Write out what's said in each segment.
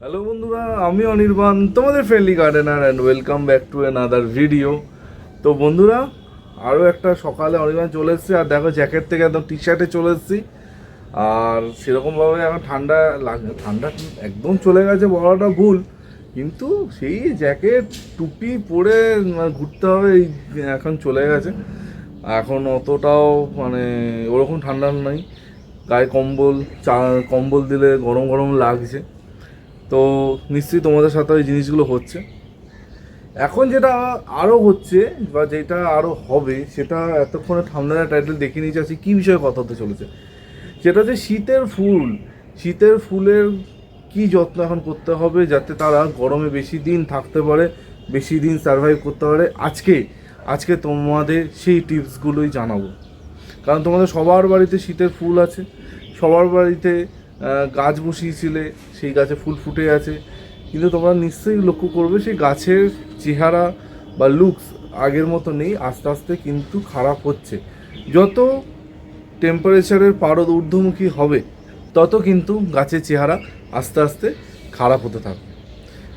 Hello বন্ধুরা, আমি অনির্বাণ, তোমাদের friendly gardener and welcome back to other video তো বন্ধুরা আরও একটা সকালে অনির্বাণ চলে এসেছি, আর দেখো জ্যাকেট থেকে একদম টি শার্টে চলে এসেছি। আর সেরকমভাবে এখন ঠান্ডা লাগে, ঠান্ডা একদম চলে গেছে বলাটা ভুল, কিন্তু সেই জ্যাকেট টুপি পরে ঘুরতে হবে এখন চলে গেছে। এখন অতটাও মানে ওরকম ঠান্ডা নেই। গায়ে কম্বল, চা, কম্বল দিলে গরম গরম লাগছে। তো নিশ্চয়ই তোমাদের সাথে ওই জিনিসগুলো হচ্ছে। এখন যেটা আরও হচ্ছে বা যেটা আরও হবে, সেটা এতক্ষণে ঠান্ডার টাইটেল দেখে নিয়েছি, আজকে কী বিষয়ে কথা হতে চলেছে? সেটা হচ্ছে শীতের ফুল। শীতের ফুলের কি যত্ন এখন করতে হবে যাতে তারা গরমে বেশি দিন থাকতে পারে, বেশি দিন সার্ভাইভ করতে পারে? আজকে আজকে তোমাদের সেই টিপসগুলোই জানাব। কারণ তোমাদের সবার বাড়িতে শীতের ফুল আছে, সবার বাড়িতে গাছ বসিয়েছিলে, সেই গাছে ফুল ফুটে আছে। কিন্তু তোমরা নিশ্চয়ই লক্ষ্য করবে, সেই গাছের চেহারা বা লুকস আগের মতো নেই, আস্তে আস্তে কিন্তু খারাপ হচ্ছে। যত টেম্পারেচারের পারদ ঊর্ধ্বমুখী হবে, তত কিন্তু গাছের চেহারা আস্তে আস্তে খারাপ হতে থাকবে।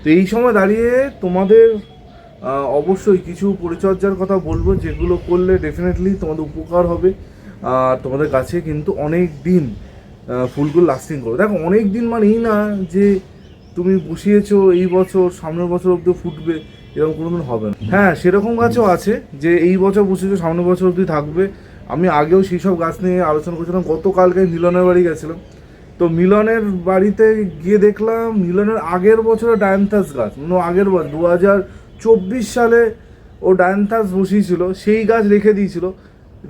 তো এই সময় দাঁড়িয়ে তোমাদের অবশ্যই কিছু পরিচর্যার কথা বলব, যেগুলো করলে ডেফিনেটলি তোমাদের উপকার হবে। আর তোমাদের গাছে কিন্তু অনেক দিন ফুলগুলো লাস্টিং করবে। দেখো অনেক দিন মানে এই না যে তুমি বসিয়েছো এই বছর, সামনের বছর অব্দি ফুটবে, এরকম কোনো দিন হবে না। হ্যাঁ সেরকম গাছও আছে যে এই বছর বসিয়েছো, সামনের বছর অব্দি থাকবে। আমি আগেও সেই সব গাছ নিয়ে আলোচনা করছিলাম, গতকালকে মিলনের বাড়ি গেছিলাম। তো মিলনের বাড়িতে গিয়ে দেখলাম, মিলনের আগের বছরে ডায়ান্থাস গাছ মানে আগের বছর দু হাজার চব্বিশ সালে ও ডায়ান্থাস বসিয়েছিল, সেই গাছ রেখে দিয়েছিল।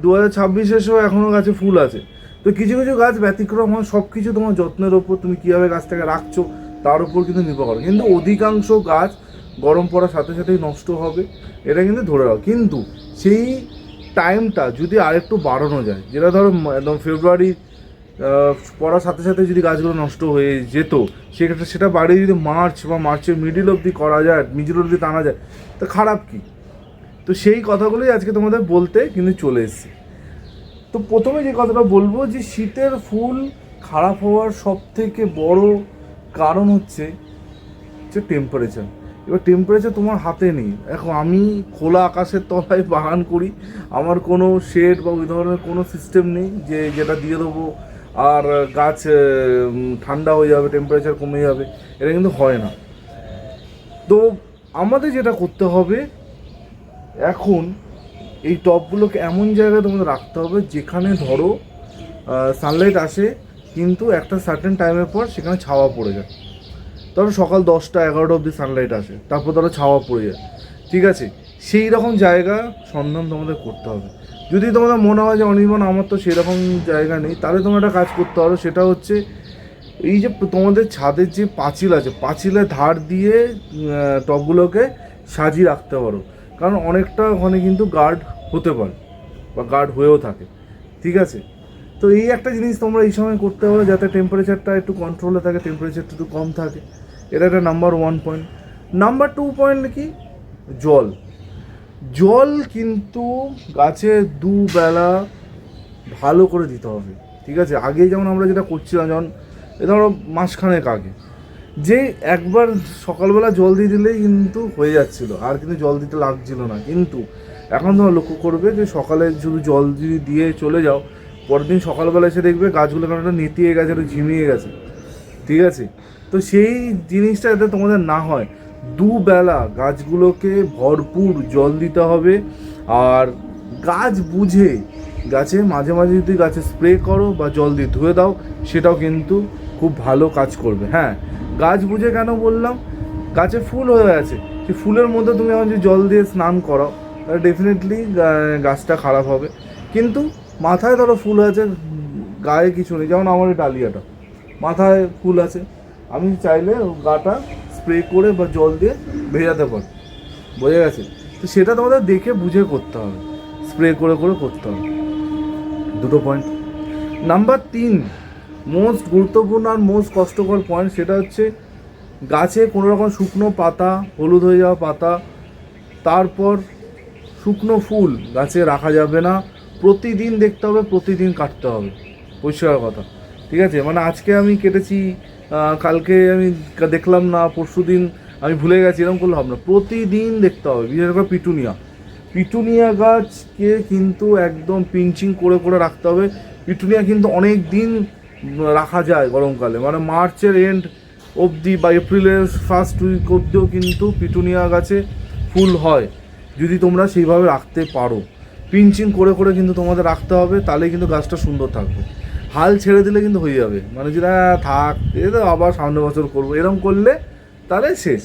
দু হাজার ছাব্বিশে এসেও এখনও গাছে ফুল আছে। তো কিছু কিছু গাছ ব্যতিক্রম হয় সব কিছু তোমার যত্নের ওপর তুমি কীভাবে গাছটাকে রাখছো, তার উপর কিন্তু নির্ভর করে। কিন্তু অধিকাংশ গাছ গরম পড়ার সাথে সাথেই নষ্ট হবে, এটা কিন্তু ধরে রাখো। কিন্তু সেই টাইমটা যদি আরেকটু বাড়ানো যায়, যেটা ধরো একদম ফেব্রুয়ারি পড়ার সাথে সাথে যদি গাছগুলো নষ্ট হয়ে যেত, সেক্ষেত্রে সেটা বাড়িয়ে যদি মার্চ বা মার্চের মিডিল অবধি করা যায় মিডিল অবধি টানা যায়, তো খারাপ কি? তো সেই কথাগুলোই আজকে তোমাদের বলতে কিন্তু চলে এসেছি। তো প্রথমে যে কথাটা বলব যে শীতের ফুল খারাপ হওয়ার সব থেকে বড় কারণ হচ্ছে হচ্ছে টেম্পারেচার এবার টেম্পারেচার তোমার হাতে নেই। এখন আমি খোলা আকাশের তলায় বাগান করি, আমার কোনো শেড বা ওই ধরনের কোনো সিস্টেম নেই যে যেটা দিয়ে দেবো, আর গাছ ঠান্ডা হয়ে যাবে টেম্পারেচার কমে যাবে, এটা কিন্তু হয় না। তো আমাদের যেটা করতে হবে, এখন এই টবগুলোকে এমন জায়গায় তোমাদের রাখতে হবে যেখানে ধরো সানলাইট আসে, কিন্তু একটা সার্টেন টাইমের পর সেখানে ছাওয়া পড়ে যায়। ধরো সকাল দশটা, এগারোটা অবধি সানলাইট আসে, তারপর ধরো ছাওয়া পড়ে যায়। ঠিক আছে? সেই রকম জায়গা সন্ধান তোমাদের করতে হবে। যদি তোমাদের মনে হয় যে অনির্বাণ, আমার তো সেরকম জায়গা নেই, তাহলে তোমার একটা কাজ করতে পারো, সেটা হচ্ছে এই যে তোমাদের ছাদের যে পাঁচিল আছে, পাঁচিলের ধার দিয়ে টবগুলোকে সাজিয়ে রাখতে পারো। কারণ অনেকটা ওখানে কিন্তু গার্ড হতে পারে বা গার্ড হয়েও থাকে। ঠিক আছে? তো এই একটা জিনিস তোমরা এই সময় করতে পারো যাতে টেম্পারেচারটা একটু কন্ট্রোলে থাকে টেম্পারেচারটা একটু কম থাকে। এটা একটা number one point number two point কি? জল। জল কিন্তু গাছে দুবেলা ভালো করে দিতে হবে। ঠিক আছে? আগে যেমন আমরা যেটা করছিলাম, যেমন ধরো মাসখানেক আগে। যে একবার সকালবেলা জল দিয়ে দিলেই কিন্তু হয়ে যাচ্ছিল, আর কিন্তু জল দিতে লাগছিল না। কিন্তু এখন তোমরা লক্ষ্য করবে যে সকালে শুধু জল যদি দিয়ে চলে যাও, পরের দিন সকালবেলা এসে দেখবে গাছগুলো কেন নেতিয়ে গেছে একটু ঝিমিয়ে গেছে। ঠিক আছে? তো সেই জিনিসটা যাতে তোমাদের না হয়, দুবেলা গাছগুলোকে ভরপুর জল দিতে হবে, আর গাছ বুঝে গাছে মাঝে মাঝে যদি গাছে স্প্রে করো বা জল দিয়ে ধুয়ে দাও, সেটাও কিন্তু খুব ভালো কাজ করবে। হ্যাঁ গাছ বুঝে কেন বললাম? গাছে ফুল হয়ে আছে। সেই ফুলের মধ্যে তুমি এখন যদি জল দিয়ে স্নান করাও তাহলে ডেফিনেটলি গাছটা খারাপ হবে। কিন্তু মাথায় ধরো ফুল আছে গায়ে কিছু নেই। যেমন আমার এই ডালিয়াটা, মাথায় ফুল আছে। আমি চাইলে গাটা স্প্রে করে বা জল দিয়ে ভেজাতে পারি। বোঝা গেছে? তো সেটা তোমাদের দেখে বুঝে করতে হবে। স্প্রে করে করে করতে হবে। দুটো পয়েন্ট নাম্বার তিন মোস্ট গুরুত্বপূর্ণ আর মোস্ট কষ্টকর পয়েন্ট সেটা হচ্ছে গাছে কোনো রকম শুকনো পাতা, হলুদ হয়ে যাওয়া পাতা, তারপর শুকনো ফুল গাছে রাখা যাবে না। প্রতিদিন দেখতে হবে, প্রতিদিন কাটতে হবে। পরিষ্কার কথা। ঠিক আছে? মানে আজকে আমি কেটেছি কালকে আমি দেখলাম না, পরশু দিন আমি ভুলে গেছি, এরকম করলে হবে না প্রতিদিন দেখতে হবে, বিশেষ করে পিটুনিয়া। পিটুনিয়া গাছকে কিন্তু একদম পিঞ্চিং করে করে রাখতে হবে। পিটুনিয়া কিন্তু অনেক দিন রাখা যায় গরমকালে। মানে মার্চের এন্ড অবধি বা এপ্রিলের ফার্স্ট উইক অবধিও কিন্তু পিটুনিয়া গাছে ফুল হয়। যদি তোমরা সেইভাবে রাখতে পারো। পিঞ্চিং করে করে কিন্তু তোমাদের রাখতে হবে তাহলে কিন্তু গাছটা সুন্দর থাকবে। হাল ছেড়ে দিলে কিন্তু হয়ে যাবে। মানে যেটা থাক, এ তো আবার সামনের বছর করব। এরকম করলে তাহলে শেষ।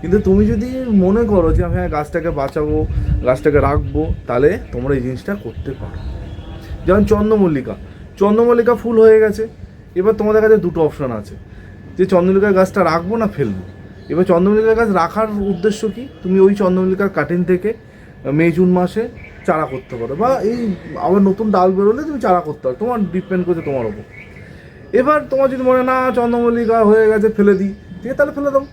কিন্তু তুমি যদি মনে করো যে, আমি হ্যাঁ গাছটাকে বাঁচাবো, গাছটাকে রাখব, তাহলে তোমরা এই জিনিসটা করতে পারো। যেমন চন্দ্রমল্লিকা। চন্দ্রমল্লিকা ফুল হয়ে গেছে। এবার তোমাদের কাছে দুটো অপশন আছে। যে চন্দ্রমল্লিকা গাছটা রাখব না ফেলব? এবার চন্দ্রমল্লিকা গাছ রাখার উদ্দেশ্য কি? তুমি ওই চন্দ্রমল্লিকার কাটিং থেকে মে, জুন মাসে চারা করতে পারো। বা এই আবার নতুন ডাল বেরোলে তুমি চারা করতে পারো। তোমার ডিপেন্ড করছে তোমার ওপর। এবার তোমার যদি মনে না, চন্দ্রমল্লিকা হয়ে গেছে, ফেলে দিই। ঠিক আছে, তাহলে ফেলে দাও।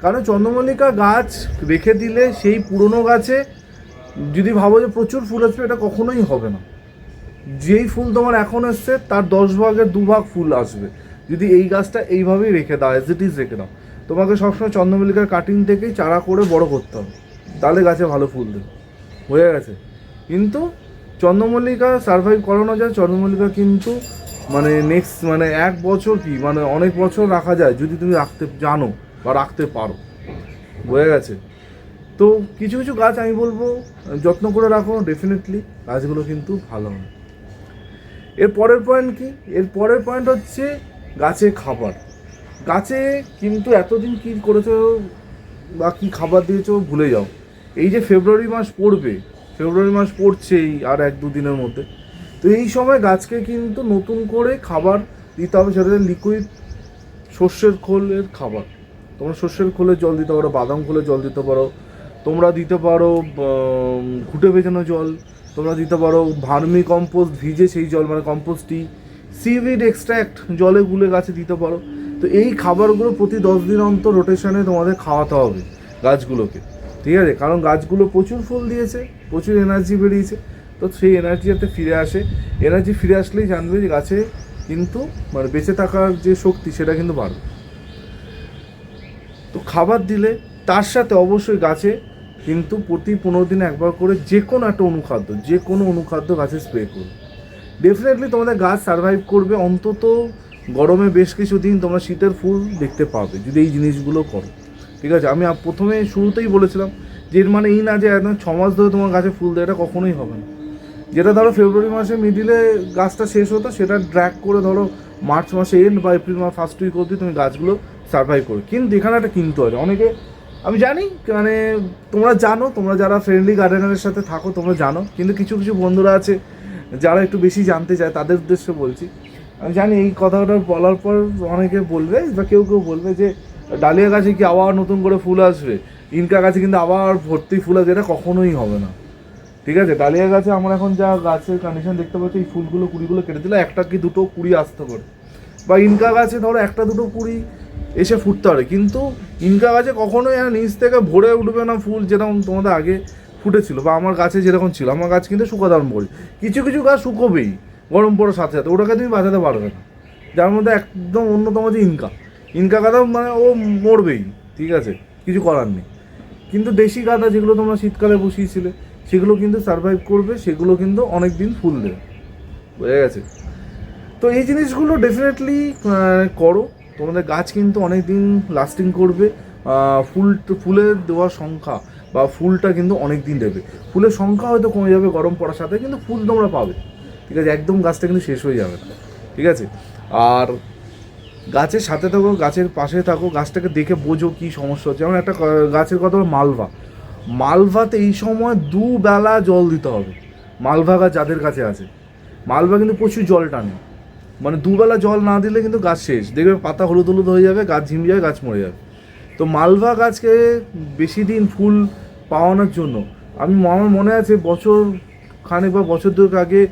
কারণ চন্দ্রমল্লিকা গাছ রেখে দিলে সেই পুরনো গাছে যদি ভাবো যে প্রচুর ফুল আসবে, এটা কখনোই হবে না। যেই ফুল তোমার এখন এসছে, তার দশ ভাগের দু ভাগ ফুল আসবে। যদি এই গাছটা এইভাবেই রেখে দাও অ্যাজ ইট ইজ রেখে দাও। তোমাকে সবসময় চন্দ্রমল্লিকার কাটিং থেকেই চারা করে বড় করতে হবে। তাহলে গাছে ভালো ফুল দেবে। হয়ে গেছে। কিন্তু চন্দ্রমল্লিকা সার্ভাইভ করানো যায়। চন্দ্রমল্লিকা কিন্তু মানে নেক্সট মানে এক বছর কি? মানে অনেক বছর রাখা যায়, যদি তুমি রাখতে জানো বা রাখতে পারো। বোঝা গেছে। তো কিছু কিছু গাছ আমি বলব, যত্ন করে রাখো ডেফিনেটলি গাছগুলো কিন্তু ভালো হয়। এর পরের পয়েন্ট কি? এর পরের পয়েন্ট হচ্ছে গাছে খাবার। গাছে কিন্তু এতদিন কি করেছ বা কি খাবার দিয়েছ ভুলে যাও। এই যে ফেব্রুয়ারি মাস পড়বে ফেব্রুয়ারি মাস পড়ছেই আর এক দুদিনের মধ্যে। তো এই সময় গাছকে কিন্তু নতুন করে খাবার দিতে হবে, সেটা লিকুইড সর্ষের খোলের খাবার। তোমরা সর্ষের খোলের জল দিতে পারো, বাদাম খোলে জল দিতে পারো। তোমরা দিতে পারো ঘুটে ভেজানো জল। তোমরা দিতে পারো ভার্মি কম্পোস্ট ভিজে সেই জল মানে কম্পোস্টই সিভিড এক্সট্র্যাক্ট জলে গুলে গাছে দিতে পারো। তো এই খাবারগুলো প্রতি দশ দিন অন্তর রোটেশনে তোমাদের খাওয়াতে হবে গাছগুলোকে, ঠিক আছে? কারণ গাছগুলো প্রচুর ফুল দিয়েছে, প্রচুর এনার্জি বেরিয়েছে। তো সেই এনার্জি যাতে ফিরে আসে এনার্জি ফিরে আসলেই জানবে যে গাছে কিন্তু মানে বেঁচে থাকার যে শক্তি, সেটা কিন্তু বাড়বে। তো খাবার দিলে তার সাথে অবশ্যই গাছে কিন্তু প্রতি পনেরো দিন একবার করে যে কোনো একটা অনুখাদ্য, যে কোনো অনুখাদ্য গাছে স্প্রে করবে ডেফিনেটলি তোমাদের গাছ সার্ভাইভ করবে, অন্তত গরমে বেশ কিছু দিন তোমরা শীতের ফুল দেখতে পাবে যদি এই জিনিসগুলো করো। ঠিক আছে, আমি প্রথমে শুরুতেই বলেছিলাম যে এর মানে এই না যে একদম ছ মাস ধরে তোমার গাছে ফুল দেয় এটা কখনোই হবে না। যেটা ধরো ফেব্রুয়ারি মাসে মিডিলে গাছটা শেষ হতো, সেটা ড্র্যাক করে ধরো মার্চ মাসে এন্ড বা এপ্রিল মাস ফার্স্ট উইক অবধি তুমি গাছগুলো সার্ভাইভ করো। কিন্তু এখানে একটা কিনতে হয় অনেকে আমি জানি মানে তোমরা জানো, তোমরা যারা ফ্রেন্ডলি গার্ডেনারের সাথে থাকো, তোমরা জানো। কিন্তু কিছু কিছু বন্ধুরা আছে, যারা একটু বেশি জানতে চায়, তাদের উদ্দেশ্যে বলছি। আমি জানি এই কথাটা বলার পর অনেকে বলবে, বা কেউ কেউ বলবে যে, ডালিয়া গাছে কি আবার নতুন করে ফুল আসবে? ইনকা গাছে কিন্তু আবার ভর্তি ফুল আসবে, এটা কখনোই হবে না। ঠিক আছে? ডালিয়া গাছে আমরা এখন যা গাছের কন্ডিশন দেখতে পাচ্ছি, এই ফুলগুলো, কুড়িগুলো কেটে দিলে একটা কি দুটো কুড়ি আসতে পারে। বা ইনকা গাছে ধরো একটা দুটো কুড়ি এসে ফুটতে পারে। কিন্তু ইনকা গাছে কখনোই আর নিচ থেকে ভরে উঠবে না ফুল যেরকম তোমাদের আগে ফুটেছিল বা আমার গাছে যেরকম ছিল। আমার গাছ কিন্তু শুকাতে আরম্ভ করি কিছু কিছু গাছ শুকোবেই গরম পড়ার সাথে সাথে। ওটাকে তুমি বাঁচাতে পারবে না। যার মধ্যে একদম অন্যতম হচ্ছে ইনকা। ইনকা গাদা মানে ও মরবেই, ঠিক আছে? কিছু করার নেই। কিন্তু দেশি গাদা যেগুলো তোমরা শীতকালে বসিয়েছিলে, সেগুলো কিন্তু সার্ভাইভ করবে, সেগুলো কিন্তু অনেক দিন ফুল দেবে। বোঝা গেছে? তো এই জিনিসগুলো ডেফিনেটলি করো। তোমাদের গাছ কিন্তু অনেক দিন লাস্টিং করবে ফুল ফুলের দেওয়ার সংখ্যা বা ফুলটা কিন্তু অনেক দিন দেবে। ফুলের সংখ্যা হয়তো কমে যাবে, গরম পড়ার সাথে কিন্তু ফুল তোমরা পাবে। ঠিক আছে, একদম গাছটা কিন্তু শেষ হয়ে যাবে না। ঠিক আছে? আর গাছের সাথে থাকো, গাছের পাশে থাকো, গাছটাকে দেখে বোঝো কী সমস্যা হচ্ছে। যেমন একটা গাছের কথা মালভা। মালভাতে এই সময় দুবেলা জল দিতে হবে। মালভা গাছ যাদের কাছে আছে। মালভা কিন্তু প্রচুর জল টানে। মানে দুবেলা জল না দিলে কিন্তু গাছ শেষ। দেখবে পাতা হলুদ হলুদ হয়ে যাবে, গাছ ঝিমে যাবে, গাছ মরে যাবে। তো মালভা গাছকে বেশি দিন ফুল পাওয়ানোর জন্য আমি আমার মনে আছে বছর খানেক বা বছর দুয়েক আগে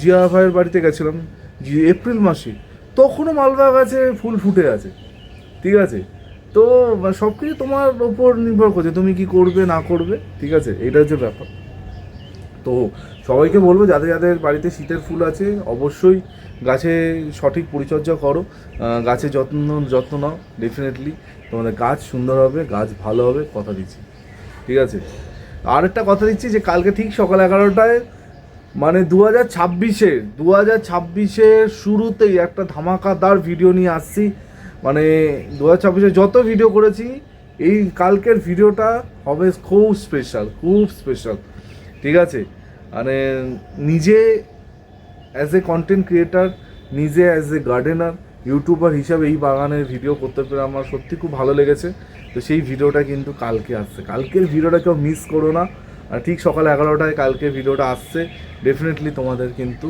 জিয়া ভাইয়ের বাড়িতে গেছিলাম এপ্রিল মাসে। তখনও মালভা গাছে ফুল ফুটে আছে। ঠিক আছে? তো সব কিছু তোমার ওপর নির্ভর করছে, তুমি কি করবে, না করবে। ঠিক আছে? এটা হচ্ছে ব্যাপার। তো সবাইকে বলব, যাদের যাদের বাড়িতে শীতের ফুল আছে, অবশ্যই গাছে সঠিক পরিচর্যা করো। গাছে যত্ন যত্ন নাও ডেফিনেটলি তোমাদের গাছ সুন্দর হবে, গাছ ভালো হবে, কথা দিচ্ছি। ঠিক আছে? আর একটা কথা দিচ্ছি যে, কালকে ঠিক সকাল এগারোটায় মানে দু হাজার ছাব্বিশের দু হাজার ছাব্বিশের শুরুতেই একটা ধামাকাদার ভিডিও নিয়ে আসছি। মানে দু হাজার ছাব্বিশে যত ভিডিও করেছি, এই কালকের ভিডিওটা হবে খুব স্পেশাল খুব স্পেশাল ঠিক আছে? মানে নিজে অ্যাজ এ কন্টেন্ট ক্রিয়েটার নিজে অ্যাজ এ গার্ডেনার ইউটিউবার হিসাবে এই বাগানের ভিডিও করতে পেরে আমার সত্যি খুব ভালো লেগেছে। তো সেই ভিডিওটা কিন্তু কালকে আসছে। কালকের ভিডিওটা কেউ মিস করো না। আর ঠিক সকাল এগারোটায় কালকে ভিডিওটা আসছে। ডেফিনেটলি তোমাদের কিন্তু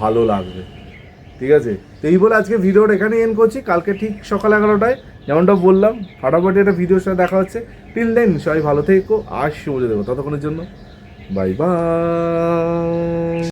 ভালো লাগবে। ঠিক আছে? তো এই বলে আজকে ভিডিওটা এখানে এন করছি। কালকে ঠিক সকাল এগারোটায় যেমনটা বললাম, ফাটাফাটি একটা ভিডিওর সাথে দেখা হচ্ছে। টিল দেন সবাই ভালো থেকো। আর শুভ দেবো ততক্ষণের জন্য Bye-bye!